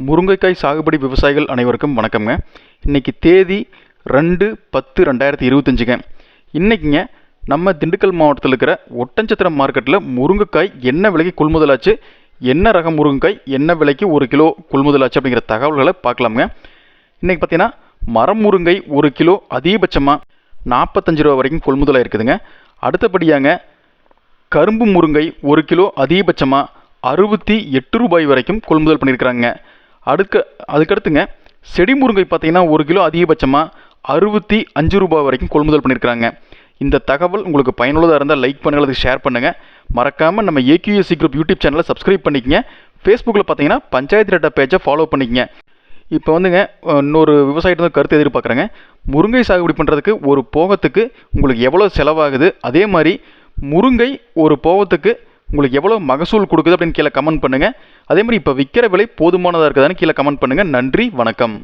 முருங்கைக்காய் சாகுபடி விவசாயிகள் அனைவருக்கும் வணக்கம்ங்க. இன்றைக்கி தேதி ரெண்டு பத்து ரெண்டாயிரத்தி இருபத்தஞ்சுங்க. இன்றைக்கிங்க நம்ம திண்டுக்கல் மாவட்டத்தில் இருக்கிற ஒட்டஞ்சத்திரம் மார்க்கெட்டில் முருங்கைக்காய் என்ன விலைக்கு கொள்முதலாச்சு என்ன ரகம் முருங்கைக்காய் என்ன விலைக்கு ஒரு கிலோ கொள்முதலாச்சு அப்படிங்கிற தகவல்களை பார்க்கலாமுங்க. இன்றைக்கி பார்த்தீங்கன்னா மரம் முருங்கை ஒரு கிலோ அதிகபட்சமாக நாற்பத்தஞ்சு ரூபா வரைக்கும் கொள்முதலாக இருக்குதுங்க. அடுத்தபடியாங்க கரும்பு முருங்கை ஒரு கிலோ அதிகபட்சமாக அறுபத்தி எட்டு ரூபாய் வரைக்கும் கொள்முதல் பண்ணியிருக்கிறாங்க. அடுக்க அதுக்கடுத்துங்க செடி முருங்கை பார்த்தீங்கன்னா ஒரு கிலோ அதிகபட்சமாக அறுபத்தி அஞ்சு ரூபாய் வரைக்கும் கொள்முதல் பண்ணியிருக்கிறாங்க இந்த தகவல் உங்களுக்கு பயனுள்ளதாக இருந்தால் லைக் பண்ணுங்கள் அதுக்கு ஷேர் பண்ணுங்கள் மறக்காமல் நம்ம A Q S C group YouTube சேனலை சப்ஸ்கிரைப் பண்ணிக்கங்க. ஃபேஸ்புக்கில் பார்த்தீங்கன்னா பஞ்சாயத்து டேட்டா பேஜை ஃபாலோ பண்ணிக்கங்க. இப்போ வந்துங்க இன்னொரு விவசாயிட்ட வந்து கருத்து எதிர்பார்க்குறேங்க. முருங்கை சாகுபடி பண்ணுறதுக்கு ஒரு போகத்துக்கு உங்களுக்கு எவ்வளோ செலவாகுது? அதே மாதிரி முருங்கை ஒரு போகத்துக்கு உங்களுக்கு எவ்வளோ மகசூல் கொடுக்குது அப்படின்னு கீழே கமெண்ட் பண்ணுங்கள் அதே மாதிரி இப்போ விற்கிற விலை போதுமானதாக இருக்குதான்னு கீழே கமெண்ட் பண்ணுங்கள் நன்றி வணக்கம்.